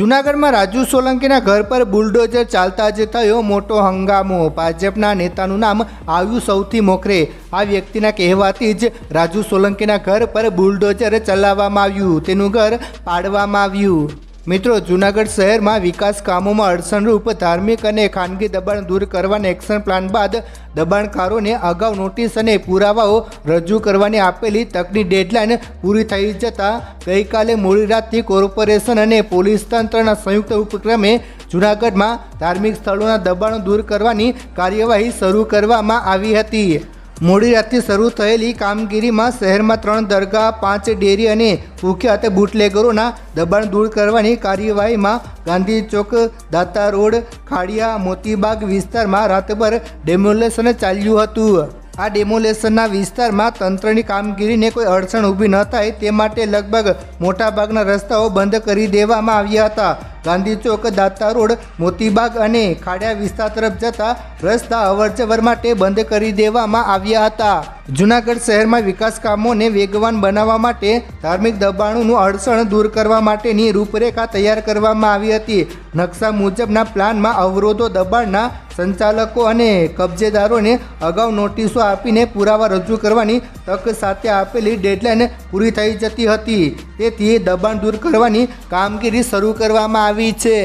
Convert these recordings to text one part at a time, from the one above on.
જૂનાગઢમાં રાજુ સોલંકીના ઘર પર બુલડોઝર ચાલતા જ થયો મોટો હંગામો. ભાજપના નેતાનું નામ આવ્યું સૌથી મોખરે. આ વ્યક્તિના કહેવાથી જ રાજુ સોલંકીના ઘર પર બુલડોઝર ચલાવવામાં આવ્યું. તેનું ઘર પાડવામાં આવ્યું. મિત્રો, જૂનાગઢ શહેરમાં વિકાસ કામોમાં અડચણરૂપ ધાર્મિક અને ખાનગી દબાણ દૂર કરવાના એક્શન પ્લાન બાદ દબાણકારોને અગાઉ નોટિસ અને પુરાવાઓ રજૂ કરવાની આપેલી તકની ડેડલાઇન પૂરી થઈ જતાં ગઈકાલે મોડી રાતથી કોર્પોરેશન અને પોલીસ તંત્રના સંયુક્ત ઉપક્રમે જૂનાગઢમાં ધાર્મિક સ્થળોના દબાણો દૂર કરવાની કાર્યવાહી શરૂ કરવામાં આવી હતી. મોડી રાતથી શરૂ થયેલી કામગીરીમાં શહેરમાં ત્રણ દરગાહ, પાંચ ડેરી અને કુખ્યાત બુટલેગરોના દબાણ દૂર કરવાની કાર્યવાહીમાં ગાંધી ચોક, દાતા રોડ, ખાડિયા, મોતીબાગ વિસ્તારમાં રાતભર ડેમોલેશન ચાલ્યું હતું. આ ડેમોલેશનના વિસ્તારમાં તંત્રની કામગીરીને કોઈ અડચણ ઊભી ન થાય તે માટે લગભગ મોટાભાગના રસ્તાઓ બંધ કરી દેવામાં આવ્યા હતા. ગાંધી ચોક, દાતા રોડ, મોતીબાગ અને ખાડિયા વિસ્તાર તરફ જતા રસ્તા અવરજવર માટે બંધ કરી દેવામાં આવ્યા હતા. જૂનાગઢ શહેરમાં વિકાસ કામોને વેગવાન બનાવવા માટે ધાર્મિક દબાણોનું અડચણ દૂર કરવા માટેની રૂપરેખા તૈયાર કરવામાં આવી હતી. નકશા મુજબના પ્લાનમાં અવરોધો દબાણના સંચાલકો અને કબજેદારોને અગાઉ નોટિસો આપીને પુરાવા રજૂ કરવાની તક સાથે આપેલી ડેડલાઇન પૂરી થઈ જતી હતી. તેથી દબાણ દૂર કરવાની કામગીરી શરૂ કરવામાં આવી છે.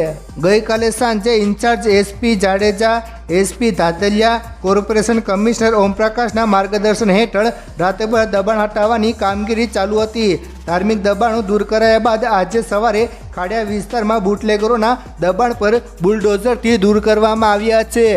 ગઈકાલે સાંજે in-charge SP Jadeja SP Dhatalia, corporation commissioner ઓમપ્રકાશના માર્ગદર્શન હેઠળ રાતભર દબાણ હટાવવાની કામગીરી ચાલુ હતી. ધાર્મિક દબાણો દૂર કરાયા બાદ આજે સવારે ખાડિયા વિસ્તારમાં બુટલેગરોના દબાણ પર બુલડોઝરથી દૂર કરવામાં આવ્યા છે.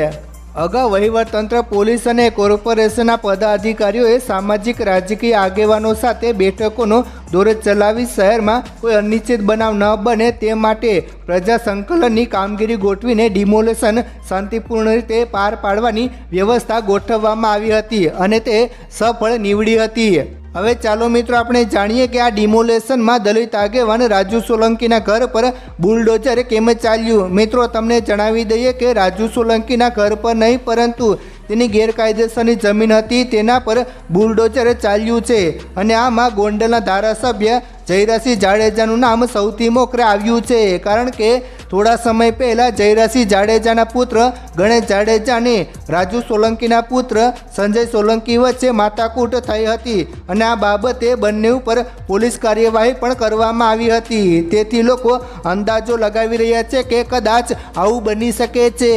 અગાઉ વહીવટતંત્ર પોલીસ અને કોર્પોરેશનના પદાધિકારીઓએ સામાજિક રાજકીય આગેવાનો સાથે બેઠકોનો દોર ચલાવી શહેરમાં કોઈ અનિશ્ચિત બનાવ ન બને તે માટે પ્રજા સંકલનની કામગીરી ગોઠવીને ડિમોલેશન શાંતિપૂર્ણ રીતે પાર પાડવાની વ્યવસ્થા ગોઠવવામાં આવી હતી અને તે સફળ નીવડી હતી. હવે ચાલો મિત્રો આપણે જાણીએ કે આ ડિમોલેશનમાં દલિત આગેવાન રાજુ સોલંકીના ઘર પર બુલડોઝર કેમ ચાલ્યું? મિત્રો, તમને જણાવી દઈએ કે રાજુ સોલંકીના ઘર પર નહીં, પરંતુ તેની ગેરકાયદેસરની જમીન હતી, તેના પર બુલડોઝર ચાલ્યું છે અને આમાં ગોંડલના ધારાસભ્ય જયરાસિંહ જાડેજાનું નામ સૌથી મોખરે આવ્યું છે, કારણ કે થોડા સમય પહેલાં જયરાસિંહ જાડેજાના પુત્ર ગણેશ જાડેજાને રાજુ સોલંકીના પુત્ર સંજય સોલંકી વચ્ચે માથાકૂટ થઈ હતી અને આ બાબતે બંને ઉપર પોલીસ કાર્યવાહી પણ કરવામાં આવી હતી. તેથી લોકો અંદાજો લગાવી રહ્યા છે કે કદાચ આવું બની શકે છે.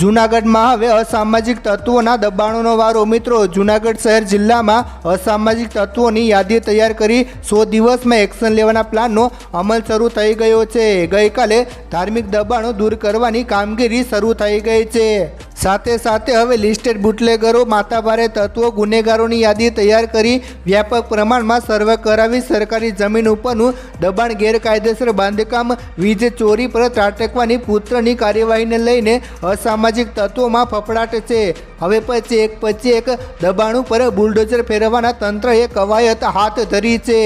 જૂનાગઢમાં હવે અસામાજિક તત્વોના દબાણોનો વારો. મિત્રો, જૂનાગઢ શહેર જિલ્લામાં અસામાજિક તત્વોની યાદી તૈયાર કરી સો દિવસમાં એક્શન લેવાના પ્લાનનો અમલ શરૂ થઈ ગયો છે. ગઈકાલે ધાર્મિક દબાણો દૂર કરવાની કામગીરી શરૂ થઈ ગઈ છે. સાથે સાથે હવે લિસ્ટેડ બુટલેગરો માથાભારે તત્વો, ગુનેગારોની યાદી તૈયાર કરી વ્યાપક પ્રમાણમાં સર્વે કરાવી સરકારી જમીન ઉપરનું દબાણ, ગેરકાયદેસર બાંધકામ, વીજ ચોરી પર ત્રાટકવાની પુત્રની કાર્યવાહીને લઈને અસામાજિક તત્વોમાં ફફડાટ છે. હવે પછી એક પછી એક દબાણ ઉપર બુલડોઝર ફેરવવાના તંત્રએ કવાયત હાથ ધરી છે.